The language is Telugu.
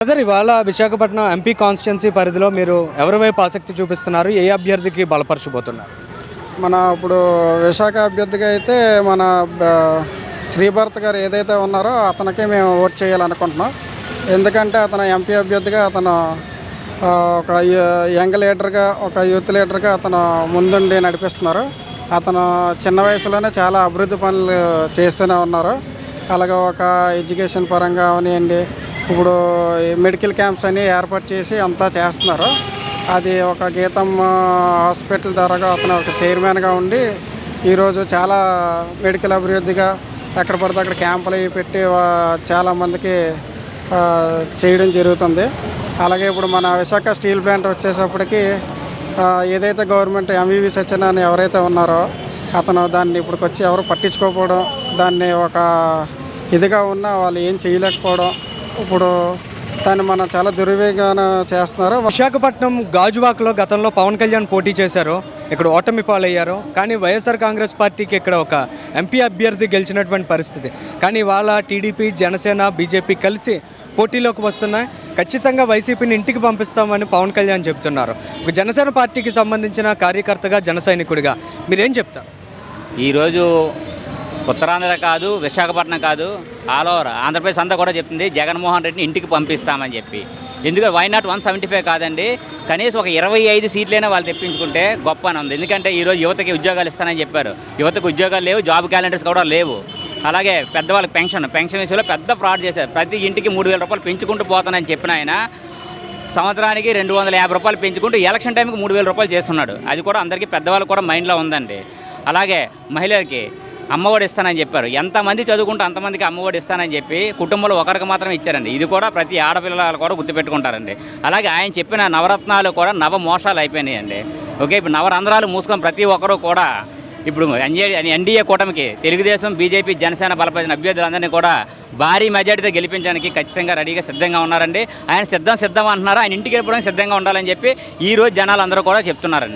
బ్రదర్ ఇవాళ విశాఖపట్నం ఎంపీ కాన్స్టిట్యున్సీ పరిధిలో మీరు ఎవరి వైపు ఆసక్తి చూపిస్తున్నారు? ఏ అభ్యర్థికి బలపరచబోతున్నారు? మన ఇప్పుడు విశాఖ అభ్యర్థిగా అయితే మన బ- శ్రీభరత్ గారు ఏదైతే ఉన్నారో అతనికి మేము ఓట్ చేయాలనుకుంటున్నాం. ఎందుకంటే అతను ఎంపీ అభ్యర్థిగా అతను ఒక యంగ్ లీడర్గా ఒక యూత్ లీడర్గా అతను ముందుండి నడిపిస్తున్నారు. అతను చిన్న వయసులోనే చాలా అభివృద్ధి పనులు చేస్తూనే ఉన్నారు. అలాగే ఒక ఎడ్యుకేషన్ పరంగా అవనివ్వండి ఇప్పుడు మెడికల్ క్యాంప్స్ అని ఏర్పాటు చేసి అంతా చేస్తున్నారు. అది ఒక గీతం హాస్పిటల్ ద్వారా అతను ఒక చైర్మన్గా ఉండి ఈరోజు చాలా మెడికల్ అభివృద్ధిగా ఎక్కడ పడితే అక్కడ క్యాంపులు అవి పెట్టి చాలామందికి చేయడం జరుగుతుంది. అలాగే ఇప్పుడు మన విశాఖ స్టీల్ ప్లాంట్ వచ్చేసప్పటికి ఏదైతే గవర్నమెంట్ ఎంవివి సత్యనారాయణ ఎవరైతే ఉన్నారో అతను దాన్ని ఇప్పటికొచ్చి ఎవరు పట్టించుకోకపోవడం దాన్ని ఒక ఇదిగా ఉన్న వాళ్ళు ఏం చేయలేకపోవడం ఇప్పుడు దాన్ని మనం చాలా దుర్వినియోగం చేస్తున్నారు. విశాఖపట్నం గాజువాకలో గతంలో పవన్ కళ్యాణ్ పోటీ చేశారు. ఇక్కడ ఓటమి పాలయ్యారు. కానీ వైఎస్ఆర్ కాంగ్రెస్ పార్టీకి ఇక్కడ ఒక ఎంపీ అభ్యర్థి గెలిచినటువంటి పరిస్థితి. కానీ వాళ్ళ టీడీపీ జనసేన బీజేపీ కలిసి పోటీలోకి వస్తున్నాయి. ఖచ్చితంగా వైసీపీని ఇంటికి పంపిస్తామని పవన్ కళ్యాణ్ చెప్తున్నారు. ఒక జనసేన పార్టీకి సంబంధించిన కార్యకర్తగా జన సైనికుడిగా మీరేం చెప్తారు? ఈరోజు ఉత్తరాంధ్ర కాదు విశాఖపట్నం కాదు ఆల్ ఓవర్ ఆంధ్రప్రదేశ్ అంతా కూడా చెప్తుంది జగన్మోహన్ రెడ్డిని ఇంటికి పంపిస్తామని చెప్పి. ఎందుకంటే why not one seventy five కాదండి కనీసం ఒక ఇరవై ఐదు సీట్లైనా వాళ్ళు తెప్పించుకుంటే గొప్ప అని ఉంది. ఎందుకంటే ఈరోజు యువతకి ఉద్యోగాలు ఇస్తానని చెప్పారు. యువతకు ఉద్యోగాలు లేవు జాబ్ క్యాలెండర్స్ కూడా లేవు. అలాగే పెద్దవాళ్ళకి పెన్షన్ పెన్షన్ విషయంలో పెద్ద ఫ్రాడ్ చేశారు. ప్రతి ఇంటికి మూడు వేల రూపాయలు పెంచుకుంటూ పోతానని చెప్పిన ఆయన సంవత్సరానికి రెండు వందల యాభై రూపాయలు పెంచుకుంటూ ఎలక్షన్ టైంకి మూడు వేల రూపాయలు చేస్తున్నాడు. అది కూడా అందరికీ పెద్దవాళ్ళు కూడా మైండ్లో ఉందండి. అలాగే మహిళలకి అమ్మఒడి ఇస్తానని చెప్పారు. ఎంతమంది చదువుకుంటే అంతమందికి అమ్మఒడి ఇస్తానని చెప్పి కుటుంబంలో ఒకరికి మాత్రం ఇచ్చారండి. ఇది కూడా ప్రతి ఆడపిల్లలు కూడా గుర్తుపెట్టుకుంటారండి. అలాగే ఆయన చెప్పిన నవరత్నాలు కూడా నవ మోసాలు అయిపోయినాయండి. ఓకే ఇప్పుడు నవరంధ్రాలు మూసుకొని ప్రతి ఒక్కరూ కూడా ఇప్పుడు ఎన్ఏ ఎన్డీఏ కూటమికి తెలుగుదేశం బీజేపీ జనసేన బలపరిచిన అభ్యర్థులందరినీ కూడా భారీ మెజార్టీతో గెలిపించడానికి ఖచ్చితంగా రెడీగా సిద్ధంగా ఉన్నారండి. ఆయన సిద్ధం సిద్ధం అంటున్నారు. ఆయన ఇంటికి వెళ్ళిపోవడానికి సిద్ధంగా ఉండాలని చెప్పి ఈ రోజు జనాలు అందరూ కూడా చెప్తున్నారండి.